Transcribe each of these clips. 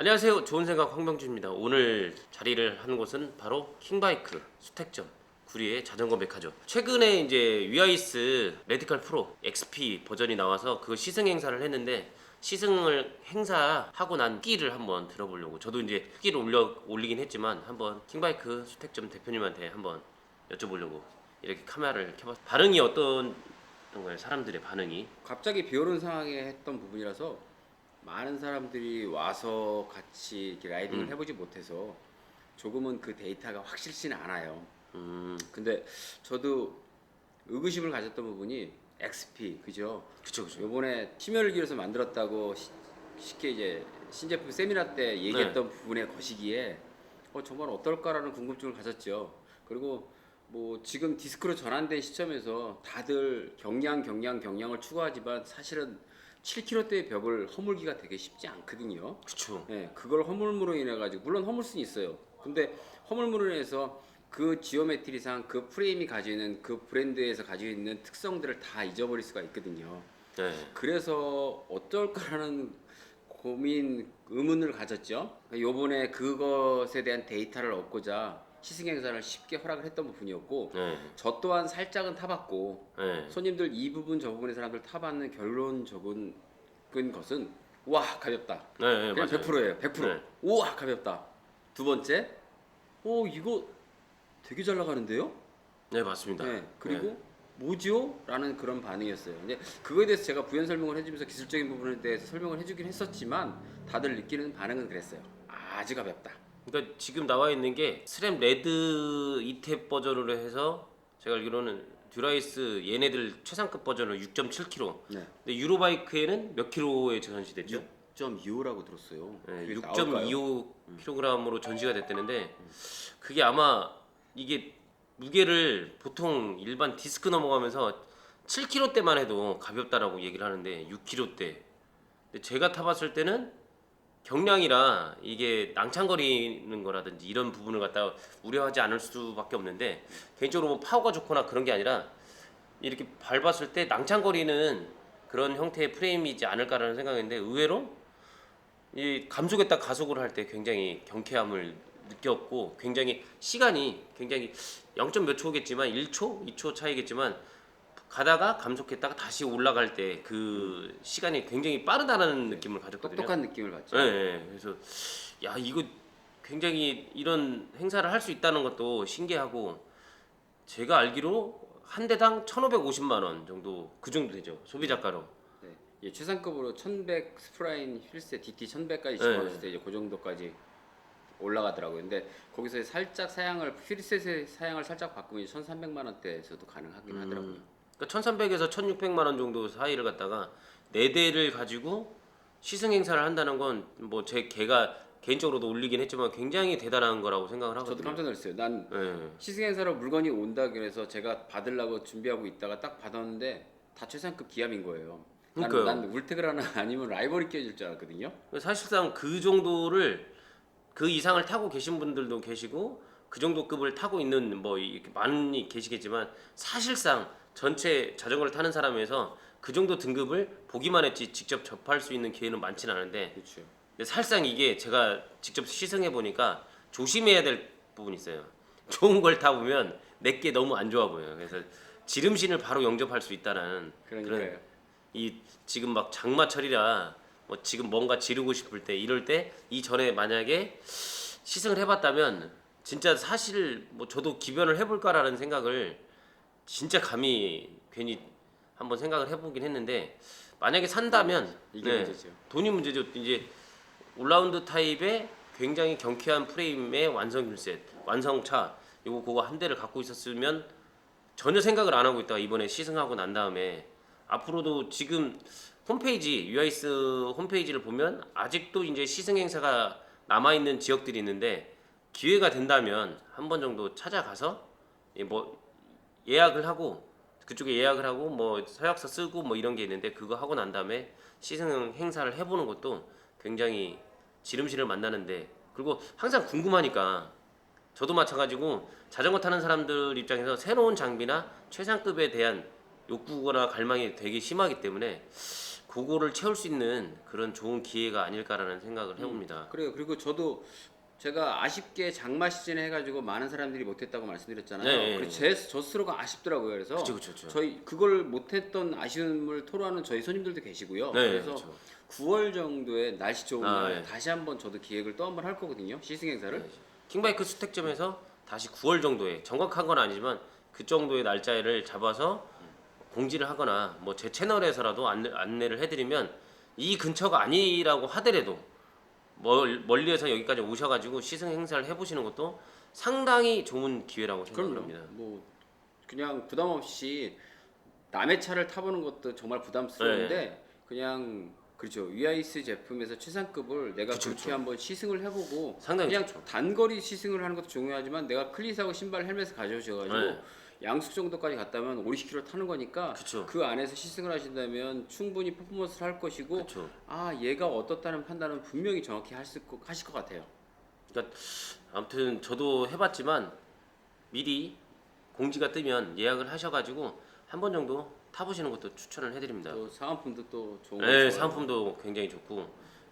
안녕하세요. 좋은 생각 황병주입니다. 오늘 자리를 하는 곳은 바로 킹바이크 수택점 구리의 자전거 메카죠. 최근에 이제 위아이스 레디컬 프로 XP 버전이 나와서 그 시승 행사를 했는데 시승을 행사하고 난 끼를 한번 들어보려고 저도 이제 끼를 올려 올리긴 했지만 한번 킹바이크 수택점 대표님한테 한번 여쭤보려고 이렇게 카메라를 켜봤. 반응이 어떤 건가요? 사람들의 반응이? 갑자기 비 오는 상황에 했던 부분이라서 많은 사람들이 와서 같이 이렇게 라이딩을 음. 해보지 못해서 조금은 그 데이터가 확실치는 않아요. 음, 근데 저도 의구심을 가졌던 부분이 XP 그죠? 그쵸 그쵸. 요번에 심혈을 기울여서 만들었다고 시- 쉽게 이제 신제품 세미나 때 얘기했던 네. 부분의 것이기에 어, 정말 어떨까라는 궁금증을 가졌죠. 그리고 뭐 지금 디스크로 전환된 시점에서 다들 경량 경량 경량을 추구하지만 사실은 7kg대의 벽을 허물기가 되게 쉽지 않거든요. 그쵸. 네, 그걸 허물무로 인해 가지고 물론 허물 수는 있어요. 근데 허물무로 인해서 그 지오메트리상 그 프레임이 가지고 있는 그 브랜드에서 가지고 있는 특성들을 다 잊어버릴 수가 있거든요. 네. 그래서 어떨까라는 고민 의문을 가졌죠. 요번에 그것에 대한 데이터를 얻고자 시승 행사를 쉽게 허락을 했던 부분이었고 네. 저 또한 살짝은 타봤고 네. 손님들 이 부분 저 부분의 사람들 타봤는 결론적인 것은 와 가볍다. 네, 네, 그냥 맞아요. 100%예요. 100%. 네. 우와 가볍다. 두 번째, 오 이거 되게 잘 나가는데요? 네, 맞습니다. 네. 그리고 뭐지요? 라는 그런 반응이었어요. 근데 그거에 대해서 제가 부연 설명을 해주면서 기술적인 부분에 대해서 설명을 해주긴 했었지만 다들 느끼는 반응은 그랬어요. 아주 가볍다. 그러니까 지금 나와 있는 게 스램 레드 2탭 버전으로 해서 제가 알기로는 듀라이스 얘네들 최상급 버전으로 6.7kg. 네. 근데 유로바이크에는 몇 킬로에 전시됐죠? 6.25라고 들었어요. 네, 그게 나올까요? 6.25kg으로 전시가 됐다는데 그게 아마 이게 무게를 보통 일반 디스크 넘어가면서 7kg대만 해도 가볍다라고 얘기를 하는데 6kg대. 근데 제가 타봤을 때는 경량이라 이게 낭창거리는 거라든지 이런 부분을 갖다 우려하지 않을 수밖에 없는데 개인적으로 뭐 파워가 좋거나 그런 게 아니라 이렇게 밟았을 때 낭창거리는 그런 형태의 프레임이지 않을까라는 생각인데 의외로 이 감속에다 가속을 할 때 굉장히 경쾌함을 느꼈고 굉장히 시간이 굉장히 0. 몇 초겠지만 1초, 2초 차이겠지만 가다가 감속했다가 다시 올라갈 때 그 시간이 굉장히 빠르다는 느낌을 가졌거든요. 똑똑한 느낌을 받죠. 네, 네. 그래서 야 이거 굉장히 이런 행사를 할 수 있다는 것도 신기하고 제가 알기로 한 대당 1,550만 원 정도 그 정도 되죠 소비자가로. 네. 예, 최상급으로 1100 스프라인 휠셋 DT 1100까지 네. 집어넣었을 때 이제 그 정도까지 올라가더라고요. 근데 거기서 살짝 사양을 휠셋의 사양을 살짝 바꾸면 1,300만 원대에서도 가능하긴 음. 하더라고요. 그러니까 1,300에서 1,600만 원 정도 사이를 갖다가 네 대를 가지고 시승 행사를 한다는 건 뭐 제 개가 개인적으로도 올리긴 했지만 굉장히 대단한 거라고 생각을 하거든요. 저도 깜짝 놀랐어요. 난 네. 시승 행사로 물건이 온다 그래서 제가 받으려고 준비하고 있다가 딱 받았는데 다 최상급 기압인 거예요. 난, 그러니까요. 난 울테그라나 아니면 라이벌이 껴질 줄 알았거든요. 사실상 그 정도를 그 이상을 타고 계신 분들도 계시고 그 정도 급을 타고 있는 뭐 이렇게 많이 계시겠지만 사실상 전체 자전거를 타는 사람에서 그 정도 등급을 보기만 했지 직접 접할 수 있는 기회는 많지는 않은데 그렇죠. 근데 사실상 이게 제가 직접 시승해 보니까 조심해야 될 부분이 있어요. 좋은 걸 타보면 내게 너무 안 좋아 보여요. 그래서 지름신을 바로 영접할 수 있다는 그러니까요. 이 지금 막 장마철이라 뭐 지금 뭔가 지르고 싶을 때 이럴 때 이 전에 만약에 시승을 해봤다면 진짜 사실 뭐 저도 기변을 해볼까라는 생각을 진짜 감히 괜히 한번 생각을 해보긴 했는데 만약에 산다면 이게 네, 문제죠. 돈이 문제죠. 이제 올라운드 타입의 굉장히 경쾌한 프레임의 완성 휠셋, 완성차 요거 그거 한 대를 갖고 있었으면 전혀 생각을 안 하고 있다가 이번에 시승하고 난 다음에 앞으로도 지금 홈페이지 유아이스 홈페이지를 보면 아직도 이제 시승 행사가 남아 있는 지역들이 있는데 기회가 된다면 한 번 정도 찾아가서 예, 뭐 예약을 하고 그쪽에 예약을 하고 뭐 서약서 쓰고 뭐 이런 게 있는데 그거 하고 난 다음에 시승 행사를 해보는 것도 굉장히 지름신을 만나는데 그리고 항상 궁금하니까 저도 마찬가지고 자전거 타는 사람들 입장에서 새로운 장비나 최상급에 대한 욕구거나 갈망이 되게 심하기 때문에 그거를 채울 수 있는 그런 좋은 기회가 아닐까라는 생각을 해봅니다. 그래요. 그리고 저도 제가 아쉽게 장마 시즌에 해가지고 많은 사람들이 못했다고 말씀드렸잖아요. 네, 네, 그래서 네. 제, 저 스스로가 아쉽더라고요. 그래서 그렇죠, 그렇죠, 그렇죠. 저희 그걸 못했던 아쉬움을 토로하는 저희 손님들도 계시고요. 네, 그래서 그렇죠. 9월 정도에 날씨 좋은 아, 날 예. 다시 한번 저도 기획을 또 한번 할 거거든요. 시승 행사를. 네. 킹바이크 수택점에서 다시 9월 정도에 정확한 건 아니지만 그 정도의 날짜를 잡아서 공지를 하거나 뭐 제 채널에서라도 안내, 안내를 해드리면 이 근처가 아니라고 하더라도 멀, 멀리에서 여기까지 오셔가지고 시승 행사를 해보시는 것도 상당히 좋은 기회라고 생각을 그럼요. 합니다. 뭐 그냥 부담 없이 남의 차를 타보는 것도 정말 부담스러운데 네. 그냥 그렇죠. 위아이스 제품에서 최상급을 내가 그쵸, 그렇게 그쵸. 한번 시승을 해보고 상당히 그냥 좋죠. 단거리 시승을 하는 것도 중요하지만 내가 클릿하고 신발 헬멧을 가져오셔가지고 네. 양숙 정도까지 갔다면 5, 0km 타는 거니까 그쵸. 그 안에서 시승을 하신다면 충분히 퍼포먼스를 할 것이고 그렇죠. 아 얘가 어떻다는 판단은 분명히 정확히 하실 것, 하실 것 같아요. 그러니까 아무튼 저도 해봤지만 미리 공지가 뜨면 예약을 하셔가지고 한 번 정도 타보시는 것도 추천을 해드립니다. 또 사은품도 또 좋은 거 네. 상품도 굉장히 좋고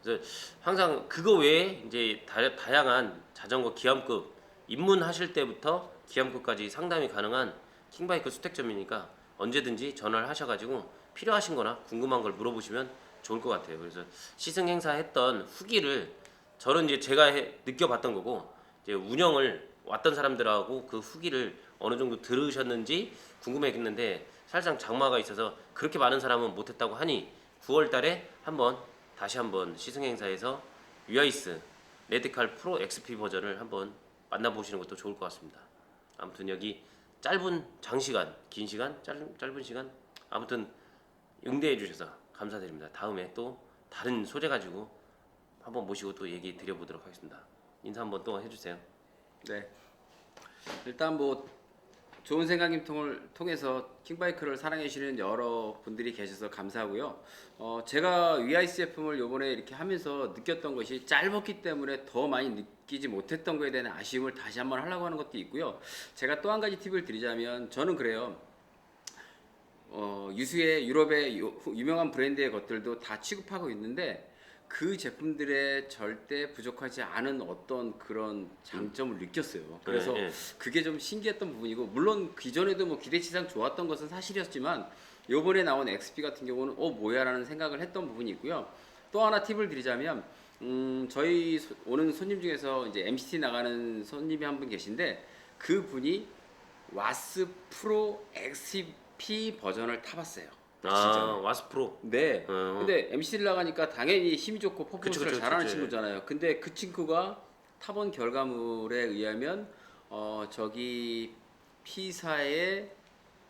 그래서 항상 그거 외에 이제 다, 다양한 자전거 기암급 입문하실 때부터 기암급까지 상담이 가능한 킹바이크 수택점이니까 언제든지 전화를 하셔가지고 필요하신 거나 궁금한 걸 물어보시면 좋을 것 같아요. 그래서 시승 행사했던 후기를 저는 이제 제가 해- 느껴봤던 거고 이제 운영을 왔던 사람들하고 그 후기를 어느 정도 들으셨는지 궁금했는데 사실상 장마가 있어서 그렇게 많은 사람은 못했다고 하니 9월 달에 한번 다시 한번 시승 행사에서 위아이스 레드칼 프로 XP 버전을 한번 만나보시는 것도 좋을 것 같습니다. 아무튼 여기 짧은 장시간, 긴 시간, 짧은, 짧은 시간 아무튼 응대해 주셔서 감사드립니다. 다음에 또 다른 소재 가지고 한번 모시고 또 얘기 드려보도록 하겠습니다. 인사 한번 또 해주세요. 네. 일단 뭐 좋은 생각님 통을 통해서 킹바이크를 사랑해 주시는 여러 분들이 계셔서 감사하고요. 어, 제가 위아이스 제품을 요번에 이렇게 하면서 느꼈던 것이 짧았기 때문에 더 많이 느끼지 못했던 거에 대한 아쉬움을 다시 한번 하려고 하는 것도 있고요. 제가 또 한 가지 팁을 드리자면 저는 그래요. 어, 유수의 유럽의 유- 유명한 브랜드의 것들도 다 취급하고 있는데 그 제품들에 절대 부족하지 않은 어떤 그런 장점을 느꼈어요. 그래서 네, 네. 그게 좀 신기했던 부분이고 물론 기존에도 뭐 기대치상 좋았던 것은 사실이었지만 요번에 나온 XP 같은 경우는 어 뭐야라는 생각을 했던 부분이 있고요. 또 하나 팁을 드리자면 음, 저희 소- 오는 손님 중에서 이제 MCT 나가는 손님이 한 분 계신데 그 분이 와스 프로 XP 버전을 타봤어요. 아 와스프로. 네. 어. 근데 MC를 나가니까 당연히 힘이 좋고 퍼포먼스를 그쵸, 그쵸, 잘하는 그쵸, 친구잖아요. 근데 그 친구가 타본 결과물에 의하면 어 저기 P사의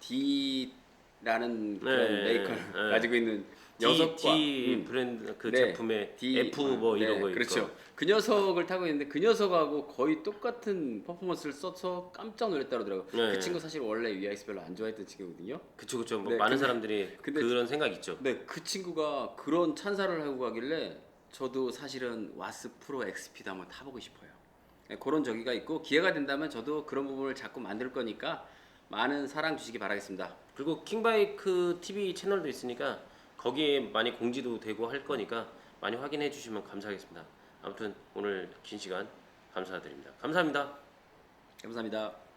D라는 그런 네, 메이커를 네. 가지고 있는 D, 녀석과 D 음, 브랜드 그 네. 제품의 D, F 뭐 네, 이런 거 그렇죠. 있고. 그 녀석을 타고 있는데 그 녀석하고 거의 똑같은 퍼포먼스를 써서 깜짝 놀랐다 그러더라고요. 네. 그 친구 사실 원래 위아이스 별로 안 좋아했던 친구거든요. 그쵸 그쵸. 뭐 네, 많은 근데- 사람들이 근데- 그런 생각 있죠. 네, 그 친구가 그런 찬사를 하고 가길래 저도 사실은 와스 프로 XP도 한번 타보고 싶어요. 네, 그런 저기가 있고 기회가 된다면 저도 그런 부분을 자꾸 만들 거니까 많은 사랑 주시기 바라겠습니다. 그리고 킹바이크 TV 채널도 있으니까 거기에 많이 공지도 되고 할 거니까 많이 확인해 주시면 감사하겠습니다. 아무튼 오늘 긴 시간 감사드립니다. 감사합니다. 감사합니다.